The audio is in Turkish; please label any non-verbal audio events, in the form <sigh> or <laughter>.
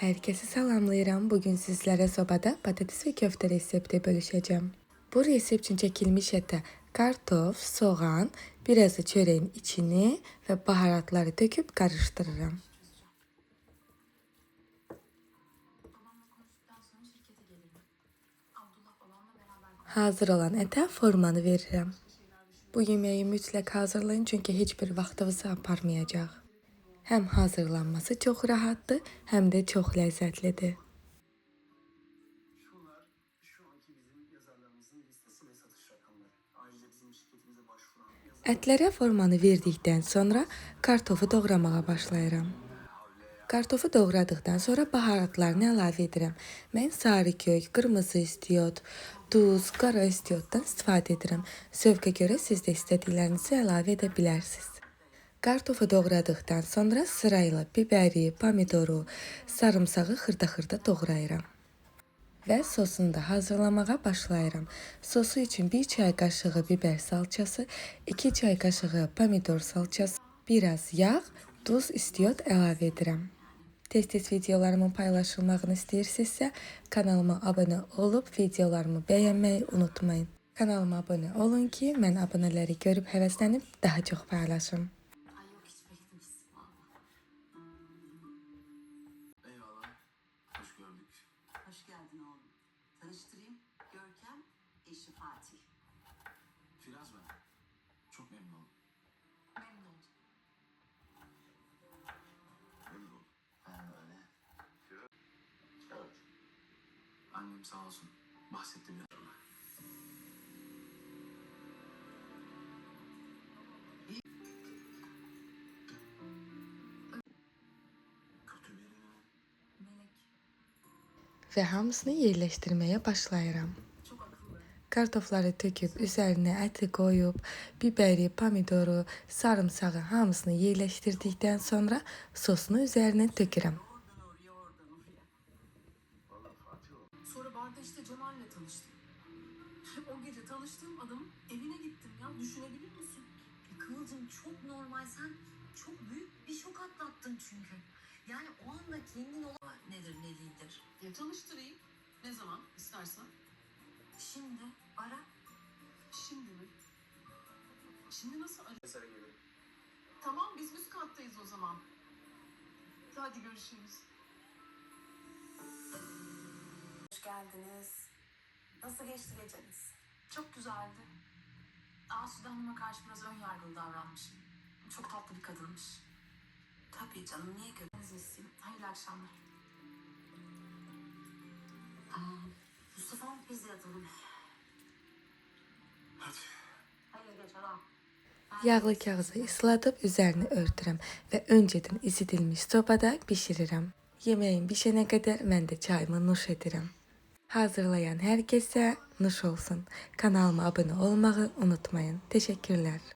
Herkesi salamlayıram. Bugün sizlere sobada patates ve köfte resepti bölüşeceğim. Bu resept için çekilmiş ete kartof, soğan, birazı çöreğin içini ve baharatları döküp karıştırırım. Hazır olan ete formanı veririm. Bu yemeği mütləq hazırlayın çünkü hiçbir vaxtınızı aparmayacaq. Hem hazırlanması çok rahatdır, hem de çok lezzetlidir. Şunlar şu anki bizim yazarlarımızın listesi ve satış rakamları. Ayrıca bizim şirketimize başvuran yazar Ətlərə formanı verdikdən sonra kartofu doğramağa başlayıram. Kartofu doğradıqdan sonra baharatlarını əlavə edirəm. Mən sarı kök, qırmızı istiot, duz, qara istiotdan istifadə edirəm. Zövqə görə siz də istədiklərinizi əlavə edə bilərsiniz. Kartofu doğradıqdan sonra sırayla biberi, pomidoru, sarımsağı xırda-xırda doğrayıram. və sosunu da hazırlamağa başlayıram. Sosu üçün 1 çay qaşığı biber salçası, 2 çay qaşığı pomidor salçası, biraz yağ, duz istiot əlavə edirəm. Tez-tez videolarımın paylaşılmağını istəyirsinizsə, kanalıma abunə olub videolarımı bəyənməyi unutmayın. Kanalıma abunə olun ki, mən abunələri görüb həvəslənib daha çox paylaşım. Hoş geldin oğlum. Tanıştırayım. Görkem, eşi Fatih. Firaz ben. Çok memnun oldum. Memnun oldum. Memnun oldum. Ben öyle. Evet. Annem sağ olsun. Bahsetti bir Və hamısını yerləşdirməyə başlayıram. Kartofları töküb, üzərinə əti qoyub, biberi, pomidoru, sarımsağı hamısını yerləşdirdikdən sonra sosunu üzərinə tökürəm. Sonra barda işte Cemal'le tanıştım. <laughs> o gece tanıştığım adamın evine gittim ya. Düşünebilir misin? E, Kıvılcım çok normal. Sen çok büyük bir şok atlattın çünkü. Yani o anda kendin olan nedir ne değildir. Ya tanıştırayım. Ne zaman istersen. Şimdi ara. Şimdi mi? Şimdi nasıl arayayım? Mesela gelirim. Tamam biz üst kattayız o zaman. Hadi görüşürüz. Hoş geldiniz. Nasıl geçti geceniz? Çok güzeldi. Asude Hanım'a karşı biraz ön yargılı davranmışım. Çok tatlı bir kadınmış. Tabii canım niye? Deniz isteyeyim. Hayırlı akşamlar. Aa, Mustafa biz de yatalım. Hadi. Hayır geç adam. Yağlı kağızı ısladıb üzərini örtürəm və öncədən isidilmiş sobada bişirirəm. Yeməyin bişənə qədər mən də çayımı nuş edirəm. Hazırlayan hər kəsə nuş olsun. Kanalıma abunə olmağı unutmayın. Təşəkkürlər.